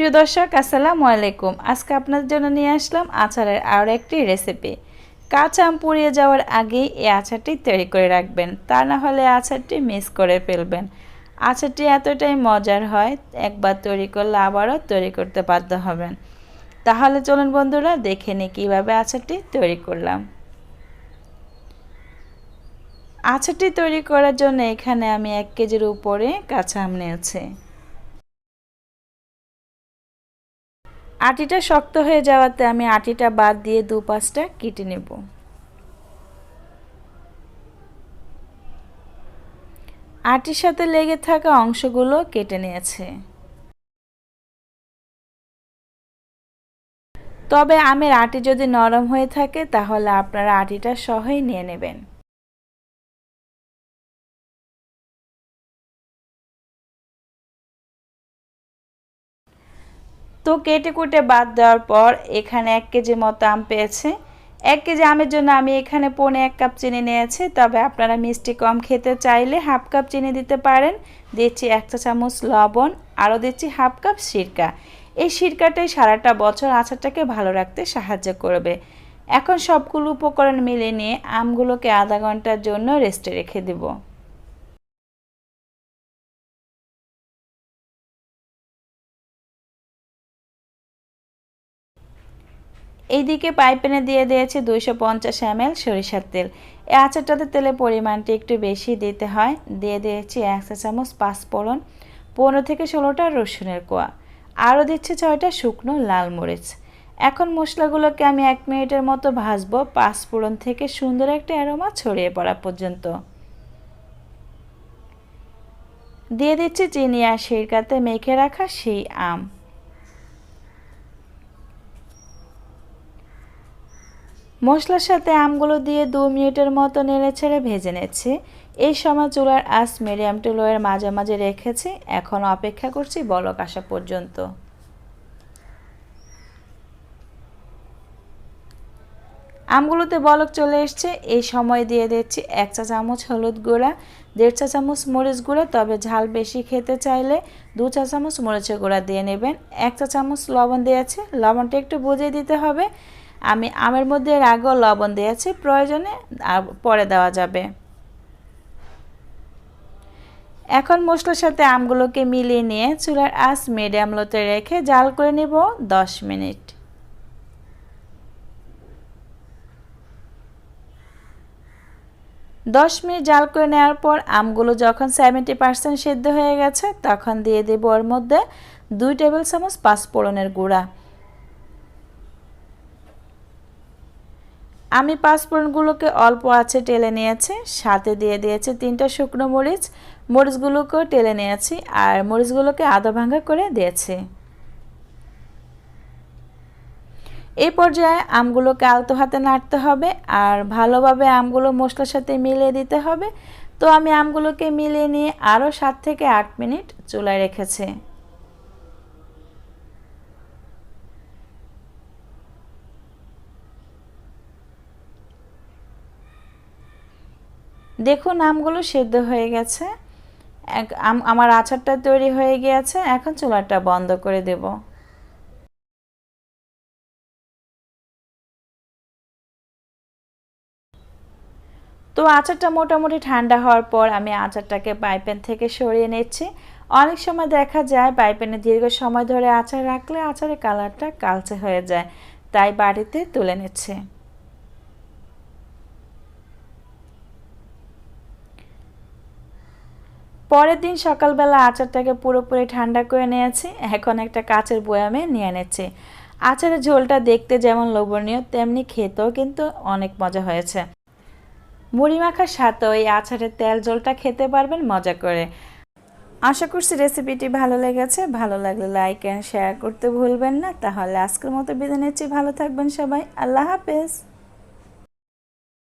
প্রিয় দর্শক, আসসালামু আলাইকুম। আজকে আপনাদের জন্য নিয়ে আসলাম আচারের আরও একটি রেসিপি কাঁচা আম পুড়িয়ে যাওয়ার আগেই এই আচারটি তৈরি করে রাখবেন। তা না হলে আচারটি মিস করে ফেলবেন। আচারটি এতটাই মজার হয়, একবার তৈরি করলে আবারও তৈরি করতে বাধ্য হবেন। তাহলে চলুন বন্ধুরা, দেখে নিই কীভাবে আচারটি তৈরি করলাম। আচারটি তৈরি করার জন্য এখানে আমি এক কেজির উপরে কাঁচা আম নিয়েছি। আটিটা শক্ত হয়ে যাওয়াতে আমি আটিটা বাদ দিয়ে দু পাঁচটা কেটে নেব। আটির সাথে লেগে থাকা অংশগুলো কেটে নিয়েছে। তবে আমের আটি যদি নরম হয়ে থাকে, তাহলে আপনারা আটিটা সহই নিয়ে নেবেন। তো কেটে কুটে বাদ দেওয়ার পর এখানে এক কেজি মতো আম পেয়েছে। এক কেজি আমের জন্য আমি এখানে পৌনে এক কাপ চিনি নিয়েছি। তবে আপনারা মিষ্টি কম খেতে চাইলে হাফ কাপ চিনি দিতে পারেন। দিচ্ছি এক চা চামচ লবণ, আরও দিচ্ছি হাফ কাপ সিরকা। এই সিরকাটাই সারাটা বছর আচারটাকে ভালো রাখতে সাহায্য করবে। এখন সবগুলো উপকরণ মিলে নিয়ে আমগুলোকে আধা ঘণ্টার জন্য রেস্টে রেখে দেবো। এইদিকে পাইপেনে দিয়ে দিয়েছি দুইশো পঞ্চাশ এম সরিষার তেল। এই আচারটাতে তেলের পরিমাণটি একটু বেশি দিতে হয়। দিয়ে দিয়েছি এক চা চামচ পাঁচফোড়ন, পনেরো থেকে ষোলোটা রসুনের কোয়া। আরও দিচ্ছি ছয়টা শুকনো লাল মরিচ। এখন মশলাগুলোকে আমি এক মিনিটের মতো ভাজবো পাঁচফোড়ন থেকে সুন্দর একটা অ্যারোমা ছড়িয়ে পড়া পর্যন্ত। দিয়ে দিচ্ছি চিনি আর সিরকাতে মেখে রাখা সেই আম। মশলার সাথে আমগুলো দিয়ে দু মিনিটের মতো নেড়ে ছেড়ে ভেজে নেছি এই সময় চুলার আস মিডিয়াম টু লোয়ের মাঝামাঝি রেখেছি। এখন অপেক্ষা করছি বলক আসা পর্যন্ত। আমগুলোতে বলক চলে এসছে। এই সময় দিয়ে দিচ্ছি এক চা চামচ হলুদ গুঁড়া, দেড় চা চামচ মরিচ গুঁড়া, তবে ঝাল বেশি খেতে চাইলে দু চা চামচ মরিচের গুঁড়া দিয়ে নেবেন। এক চা চামচ লবণ দিয়েছে। লবণটা একটু বুঝিয়ে দিতে হবে। আমি, আমের মধ্যে এর আগেও লবণ দিয়েছি, প্রয়োজনে পরে দেওয়া যাবে। এখন মশলার সাথে আমগুলোকে মিলিয়ে নিয়ে চুলার আঁচ মিডিয়াম লোতে রেখে জাল করে নিব দশ মিনিট। দশ মিনিট জাল করে নেওয়ার পর আমগুলো যখন সেভেন্টি পার্সেন্ট সেদ্ধ হয়ে গেছে, তখন দিয়ে দেব ওর মধ্যে দুই টেবিল চামচ পাঁচফোড়নের গুঁড়া। আমি পাঁচফোড়নগুলোকে অল্প আছে টেলে নিয়েছি, সাথে দিয়ে দিয়েছি তিনটা শুকনো মরিচ, মরিচগুলোকেও টেলে নিয়েছি আর মরিচগুলোকে আধা ভাঙ্গা করে দিয়েছি। এই পর্যায়ে আমগুলোকে আলতো হাতে নাড়তে হবে আর ভালোভাবে আমগুলো মশলার সাথে মিলিয়ে দিতে হবে। তো আমি আমগুলোকে মিলিয়ে নিয়ে আরও সাত থেকে আট মিনিট চুলায় রেখেছি। দেখুন, আমগুলো সেদ্ধ হয়ে গেছে। আমার আচারটা তৈরি হয়ে গিয়েছে, এখন চুলাটা বন্ধ করে দেব। তো আচারটা মোটামুটি ঠান্ডা হওয়ার পর আমি আচারটাকে পাইপেন থেকে সরিয়ে নিচ্ছি। অনেক সময় দেখা যায় পাইপেনে দীর্ঘ সময় ধরে আচার রাখলে আচারের কালারটা কালচে হয়ে যায়, তাই বাড়িতে তুলে নিচ্ছে। পরের দিন সকালবেলা আচারটাকে পুরোপুরি ঠান্ডা করে নিয়েছি, এখন একটা কাচের বয়ামে নিয়ে নিচ্ছি। আচারের ঝোলটা দেখতে যেমন লোভনীয়, তেমনি খেতেও কিন্তু অনেক মজা হয়েছে। মুড়ি মাখার সাথেও এই আচারের তেল ঝোলটা খেতে পারবেন মজা করে। আশা করছি রেসিপিটি ভালো লেগেছে। ভালো লাগলে লাইক অ্যান্ড শেয়ার করতে ভুলবেন না। তাহলে আজকের মতো বিদায় নিচ্ছি। ভালো থাকবেন সবাই। আল্লাহ হাফেজ।